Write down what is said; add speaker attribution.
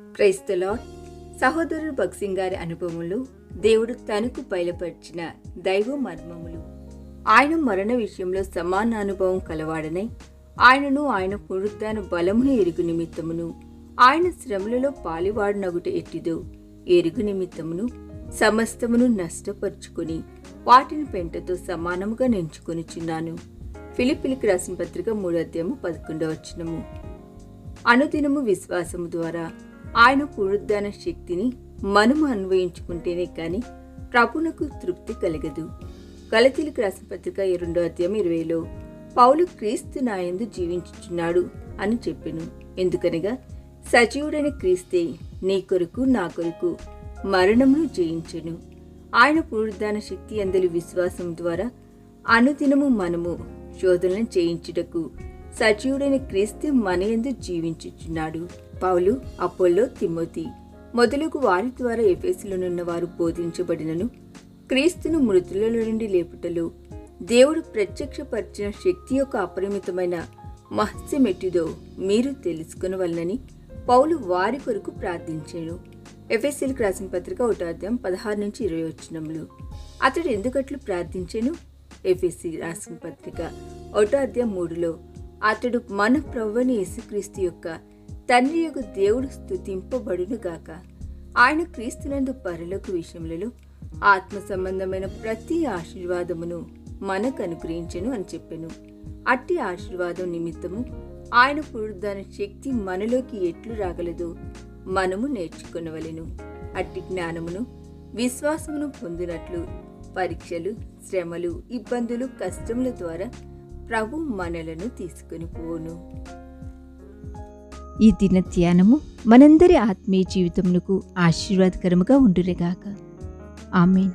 Speaker 1: క్రైస్తలో సహోదరుడు భక్సింగ్ గారి అనుభవంలో దేవుడు తనకు బయలుపరిచిన దైవ మర్మములు. ఆయన మరణ విషయంలో సమాన అనుభవం కలవాడనై ఆయనను ఆయన పునరుద్ధాన బలమును ఎరుగు నిమిత్తమును ఆయన శ్రమలలో పాలివాడునగుట ఎట్టిదో ఎరుగు నిమిత్తమును సమస్తమును నష్టపరుచుకొని వాటిని పెంటతో సమానముగా నెంచుకొనిచున్నాను. ఫిలిపిలికి రాసిన పత్రిక మూడో అధ్యాయము పదకొండవ వచనము. అనుదినము విశ్వాసము ద్వారా ఆయన పునరుద్ధాన శక్తిని మనము అన్వయించుకుంటేనే కానీ ప్రభునకు తృప్తి కలగదు. గలతీలకు రాసిన పత్రిక ఈ రెండో అధ్యాయం ఇరవైలో పౌలు క్రీస్తు నాయందు జీవించుచున్నాడు అని చెప్పెను. ఎందుకనగా సజీవుడైన క్రీస్తే నీ కొరకు నా కొరకు మరణమును జయించెను. ఆయన పునరుద్ధాన శక్తి అందరి విశ్వాసం ద్వారా అనుదినము మనము శోధనలను చేయించుటకు సజీవుడైన క్రీస్తు మనయందు జీవించుచున్నాడు. పౌలు అపోల్లో తిమ్మోతి మొదలుగు వారి ద్వారా ఎఫెసులోనున్న వారు బోధించబడినను క్రీస్తును మృతులలో నుండి లేపుటలో దేవుడు ప్రత్యక్షపరిచిన శక్తి యొక్క అపరిమితమైన మహస్యమెట్టిదో మీరు తెలుసుకునవలనని పౌలు వారి కొరకు ప్రార్థించాను ఎఫ్ఎస్సీలకు రాసిన పత్రిక ఒకటార్థం పదహారు నుంచి ఇరవై వచ్చినములు అతడు ఎందుకట్లు ప్రార్థించాను? ఎఫ్ఎస్సి రాసిన పత్రిక ఒకటార్థం మూడులో అతడు మన ప్రవ్వని యేసుక్రీస్తు యొక్క తండ్రి యొక్క దేవుడు స్థుతింపబడునుగాక ఆయన క్రీస్తునందు పరలోక విషయములలో ఆత్మ సంబంధమైన ప్రతి ఆశీర్వాదమును మనకు అనుగ్రహించను అని చెప్పాను. అట్టి ఆశీర్వాదం నిమిత్తము ఆయన పునరుద్ధాన శక్తి మనలోకి ఎట్లు రాగలదో మనము నేర్చుకునవలెను. అట్టి జ్ఞానమును విశ్వాసమును పొందినట్లు పరీక్షలు శ్రమలు ఇబ్బందులు కష్టముల ద్వారా ప్రభు మనలను తీసుకుని పోను.
Speaker 2: ఈ దిన ధ్యానము మనందరి ఆత్మీయ జీవితమునకు ఆశీర్వాదకరముగా ఉండురేగాక ఆమెన్.